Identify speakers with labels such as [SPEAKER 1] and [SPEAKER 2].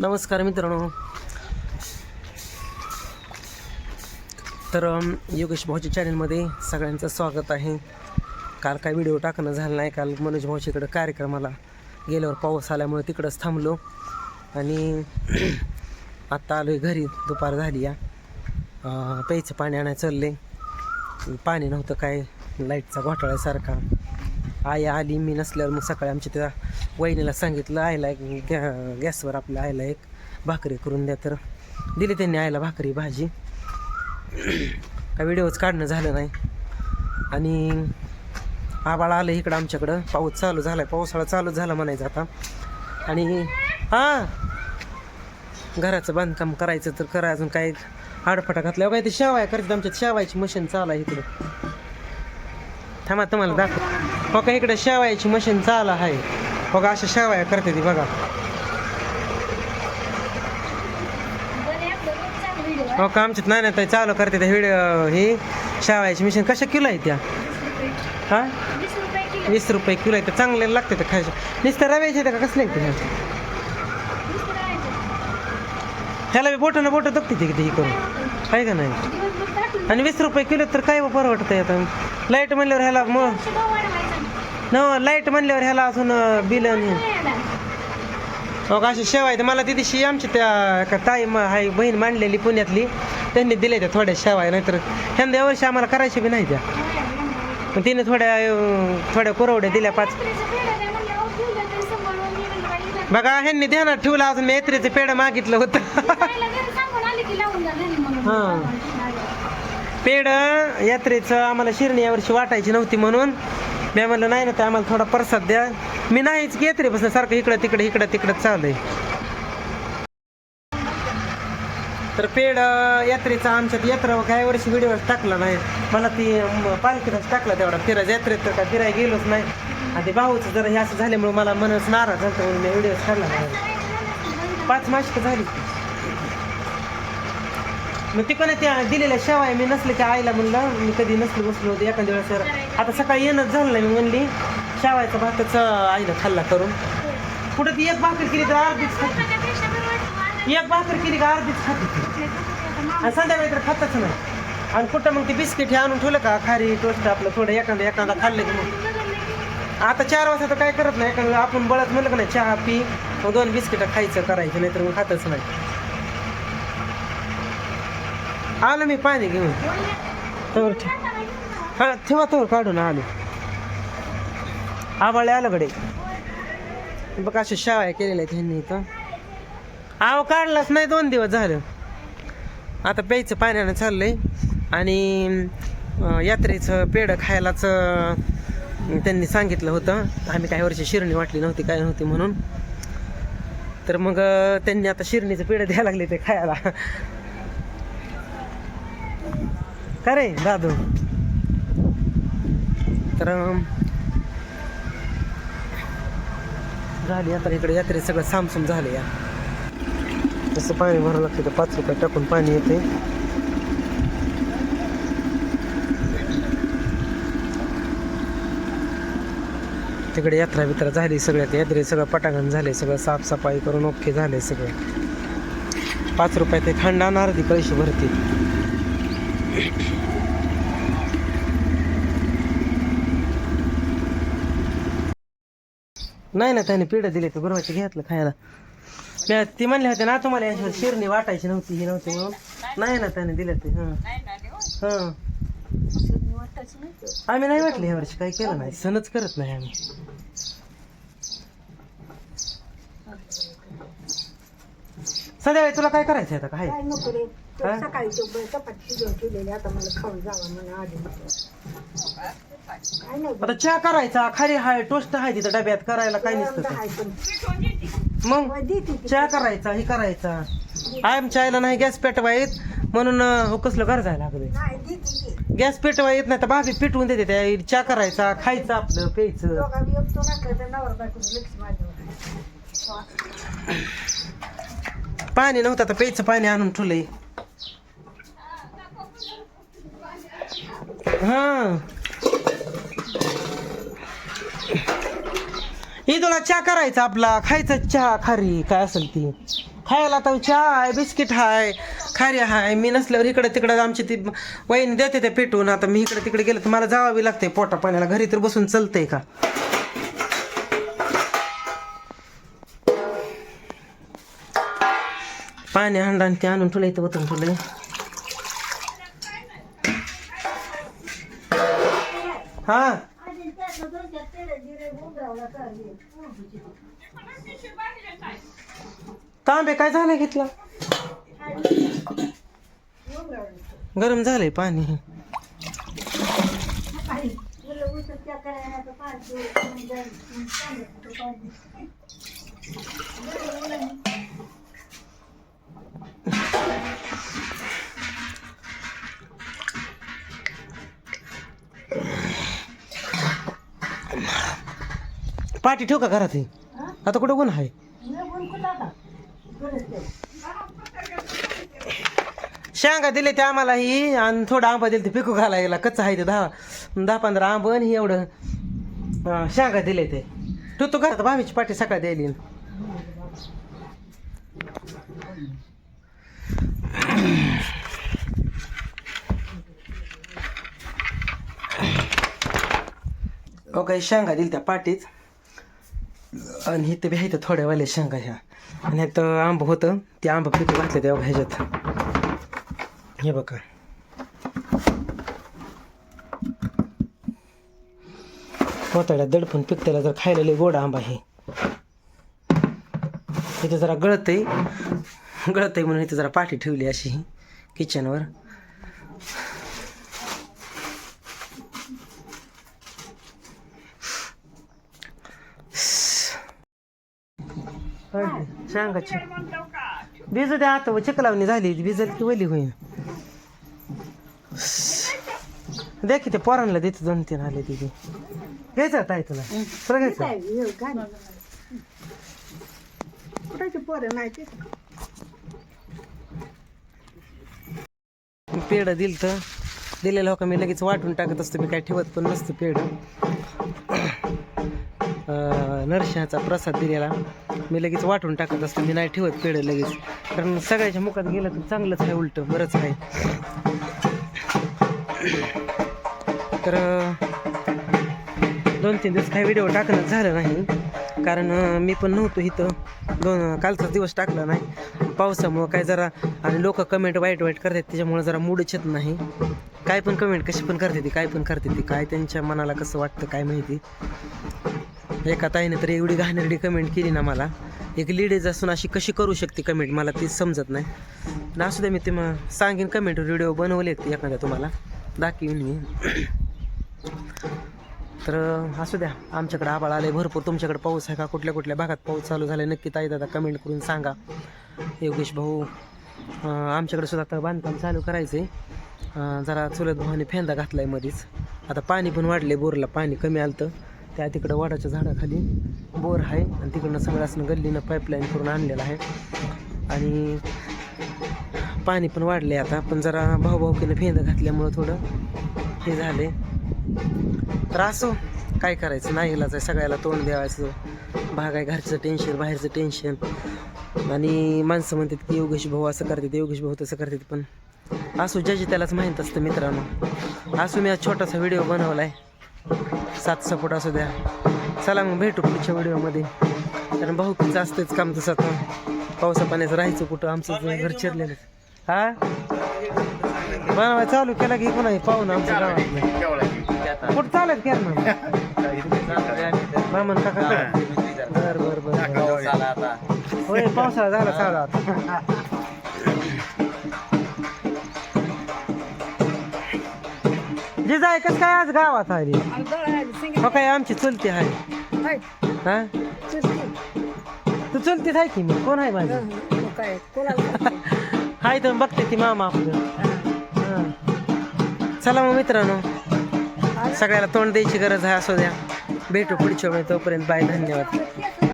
[SPEAKER 1] नमस्कार मित्रांनो. तर योगेश भाऊच्या चॅनलमध्ये सगळ्यांचं स्वागत आहे. काल काय व्हिडिओ टाकणं झालं नाही. काल मनोज भाऊच्याकडं कार्यक्रमाला गेल्यावर पाऊस आल्यामुळे तिकडंच थांबलो. आणि आत्ता आलो आहे घरी. दुपार झाली या. प्यायचं पाणी आणायला चालले. पाणी नव्हतं काय. लाईटचा घोटाळ्यासारखा. आई आली मी नसल्यावर मग सकाळी आमच्या त्या वहिनीला सांगितलं आईला एक गॅ गॅसवर आपल्या आईला एक भाकरी करून द्या तर. दिली त्यांनी आईला भाकरी भाजी. काय व्हिडिओच काढणं झालं नाही. आणि आबाळ आलं इकडं आमच्याकडं. पाऊस चालू झाला पावसाळा चालू झाला म्हणायचं आता. आणि हां! घराचं बांधकाम करायचं तर करा अजून काय आडफाटा घातल्या काय ते शेवाय करायचं आमच्यात शेवायची मशीन चालू आहे इकडं. थांबा तुम्हाला दाखव. हो का इकडे शेवायची मशीन चालू आहे. बघा अशा शेवाया करते ती बघा. हो का आमच्यात नाही नाही चालू करते त्या व्हिडिओ ही. शेवायची मिशन कशा किलो आहे त्या? हां? वीस रुपये किलो आहे तर चांगले लागते तर खायचं. नुसतं रव्याचे का कसले आहेत ते? ह्याला बी बोटं ना बोटं दुखते ते किती हे करून. आहे का नाही? आणि वीस रुपये किलो तर काय परवडतं आता? लाइट म्हणल्यावर ह्याला मग न लाइट म्हणल्यावर ह्याला अजून बिल आणि मग अशी शेवा आहे मला ती दिवशी आमची त्या एका ताई म- हाय बहीण मांडलेली पुण्यातली. त्यांनी दिल्या त्या थोड्या शेवाय नाहीतर ह्यांना यावर्षी आम्हाला करायची बी नाही त्या. मग तिने थोड्या थोड्या कुरवड्या दिल्या पाच. बघा ह्यांनी ध्यानात ठेवलं अजून मी यात्रेचं मागितलं होतं. हां. पेढ यात्रेचं आम्हाला शिरणी यावर्षी वाटायची नव्हती म्हणून. मी म्हणलं नाही ना ते आम्हाला थोडा प्रसाद द्या. मी नाहीच घेत रे यात्रेपासून सारखं इकडं तिकडं इकडं तिकडं चालू आहे तर पेड यात्रेचा आमच्यात यात्रा काही वर्षी व्हिडिओ टाकला नाही. मला ती म, टाकला तेवढा. फिरायचं यात्रेत तर काय फिरायला गेलोच नाही. आणि ते भाऊचं जरा हे असं झाल्यामुळे मला मनच नाराज झालं म्हणून मी व्हिडिओ काढला नाही. पाच मासिकं झाली. मग ती पण त्या दिलेल्या शेवाय मी नसले त्या आईला म्हणलं मी कधी नसलो बसलो होते एखाद्या वेळेस. जर- आता सकाळी येणंच झालं नाही मी म्हणली शेवायचा भातच आईला खाल्ला करून. कुठं ती एक भाकर केली तर अर्धीच खाते. एक भाकर केली का अर्धीच खाते आणि संध्याकाळी तर खातच नाही. आणि कुठं मग ती बिस्किट हे आणून ठेवलं का? खारी टोस्ट आपलं थोडं एखादं एखादा खाल्लं की मग. आता चार वाजता तर काय करत नाही एखादं आपण बळत म्हणलं का नाही चहा पी मग दोन बिस्किटं खायचं करायचं नाही तर मग खातच नाही. आलो मी पाणी घेऊन. तवर ठेव. हा ठेवा तवर काढून आलो. आबाळे आलं कडे बघ अशा शाळा केलेल्या आहेत ह्यांनी इथं. आव काढलाच नाही दोन दिवस झालं. आता प्यायचं पाण्यानं चाललंय. आणि यात्रेचं पेढं खायलाच त्यांनी सांगितलं होतं. आम्ही काही वर्षी शिरणी वाटली नव्हती काय नव्हती म्हणून. तर मग त्यांनी आता शिरणीचं पेढं द्यायला लागले ते खायला. का रे दादू. तर झाली आता इकडे यात्रेत सगळं सामसूम झालं या. तसं पाणी भरावं लागतं तर पाच रुपये टाकून पाणी येते. तिकडे यात्रा बित्रा झाली सगळ्यात. यात्रेत सगळं पटांगण झाले सगळं साफसफाई करून ओके झाले सगळं. पाच रुपये ते खांडा नारदी ती पैसे भरतील. नाही ना त्याने पिढं दिले तर बरोबर घेतलं खायला. त्या- ती म्हणले होते ना तुम्हाला याच्यावर शिरणी वाटायची नव्हती ही नव्हती म्हणून. नाही ना त्याने दिले ते हां. हां. आम्ही नाही वाटले ह्या वर्षी काही केलं नाही सणच करत नाही आम्ही. सध्या तुला काय करायचं आता? काय?
[SPEAKER 2] नको तो? सकाळी तो चपाती ठेवलेली आता मला खाऊन जावा आधी काय नाही
[SPEAKER 1] आता चहा करायचा खाली हाय टोस्ट आहे तिथं डब्यात करायला काय नसतं ते.
[SPEAKER 2] हाय
[SPEAKER 1] मग. चहा करायचा हे करायचा. आमच्या आईला नाही गॅस पेटवा येत म्हणून अं, हो कसलं घर जायला लागले गॅस पेटवा येत नाही तर भाभी पेटवून देते त्या चहा करायचा खायचं आपलं प्यायचं.
[SPEAKER 2] तर
[SPEAKER 1] पाणी नव्हतं आता प्यायचं पाणी आणून ठेवलंय. हा. ही तुला चहा करायचा आपला. खायचा चहा खारी. काय असेल ती? खायला तर चहा आहे बिस्किट आहे खारी आहे मी नसल्यावर इकडे तिकडे आमची ती वहिनी देते ते पेटून. आता मी इकडे तिकडे गेलं तर मला जावावी लागते पोटा पाण्याला. घरी तर बसून चालतंय का? पाणी हंडा ते आणून तुला इथं बतून तुला हा? तांबे काय झालं घेतला? गरम झालंय पाणी. पाठी ठेव का घरात हे? आता कुठं कोण आहे? शेंगा दिले ते आम्हाला ही आणि थोडं आंबा दिले ते पिकू घालायला. कच्चा आहे ते दहा दहा पंधरा आंब आणि हे एवढं. शेंगा दिले ते. तू तू घरात भावीची पाठी सकाळी द्यायली. ओके शेंगा दिल त्या पाटीत आणि इथं बी आहे थोड्या वाले शेंगा ह्या. आणि तर आंब होतं ते आंब पिकं घातले तेव्हा ह्याच्यात. हे बघा. पोताड्या दडपून पिकतेला जर खायला लय गोड आंबा आहे इथं जरा गळत आहे गळत आहे म्हणून इथं जरा पाठी ठेवली अशी किचनवर सांगाची भिजू द्या आता चिकलावणी झाली भिजल की वली होईल द्या की ते पोरांना देते दोन तीन आले तिथे घ्यायचं आता आहे तुला? तुला घ्यायचं पेढ दिल तर दिलेलं हो का मी लगेच वाटून टाकत असतो मी काय ठेवत पण नसतं पेढ. नरसिंहाचा प्रसाद दिलेला. मी लगेच वाटून टाकत असतो मी नाही ठेवत पेढं लगेच. कारण सगळ्याच्या मुखात गेलं तर चांगलंच आहे उलट बरंच आहे. तर दोन तीन दिवस काही व्हिडिओ टाकणं झालं नाही. कारण मी पण नव्हतो इथं. दोन कालचा दिवस टाकला नाही. पावसामुळं काय जरा आणि लोक कमेंट वाईट वाईट करतात त्याच्यामुळे जरा मूडच येत नाही. काय पण कमेंट कशी पण करते ती काय पण करते ती काय त्यांच्या मनाला कसं वाटतं काय माहिती. एका ताईने तर एवढी घाणेरडी कमेंट केली ना मला. एक लेडीज असून अशी कशी करू शकते कमेंट मला ती समजत नाही. ना असू द्या मी ते मग सांगेन कमेंट व्हिडिओ बनवलेत एखाद्या तुम्हाला. दाखवीन मी. तर असू द्या. आमच्याकडे आबाळ आले भरपूर. तुमच्याकडे पाऊस आहे का? कुठल्या कुठल्या भागात पाऊस चालू झाला नक्की ताई दादा कमेंट करून सांगा. योगेश भाऊ आमच्याकडे सुद्धा आता बांधकाम चालू करायचं आहे जरा चुलत भावाने फेंदा घातला आहे मध्येच आता पाणी पण वाढले बोरला पाणी कमी आलं तर त्या तिकडं वाडाच्या झाडाखाली बोर आहे. आणि तिकडनं सगळं असं गल्लीनं पाईपलाईन करून आणलेलं आहे. आणि पाणी पण वाढले आता. पण जरा भाऊभाऊकीनं फेंदा घातल्यामुळं थोडं हे झाले तर असो काय करायचं? नाही आहे. सगळ्याला तोंड द्यावायचं. भाग आहे घरचं टेन्शन बाहेरचं टेन्शन आणि माणसं म्हणतात की योगेश भाऊ असं करतात योगेश भाऊ तसं करतात. पण असो ज्याची त्यालाच माहीत असतं मित्रांनो. असो मी आज छोटासा व्हिडिओ बनवला आहे सात सपोर्ट असू द्या. चला मग भेटू पुढच्या व्हिडिओमध्ये. कारण भाऊकीचं असतंच काम तसं आता पावसा पाण्याचं राहायचं कुठं? आमचं घर चिरलेलं हा? बनवाय चालू केला की कोणा पाहून आमच्या गावात कुठं चालत केर ना मामन काका बर बर बर. होय पावसाळा झाला चालू आता. जे जाय कस काय आज गावात आली हो काय आमची चुलती आहे. हा? तू चुलतीच आहे की मी कोण आहे माझी?
[SPEAKER 2] कोणाला
[SPEAKER 1] हाय तर बघते ती मामा आपलं. हा. चला मग मित्रांनो सगळ्याला तोंड द्यायची गरज आहे असू द्या. भेटू पुढच्या वेळी तोपर्यंत बाय धन्यवाद.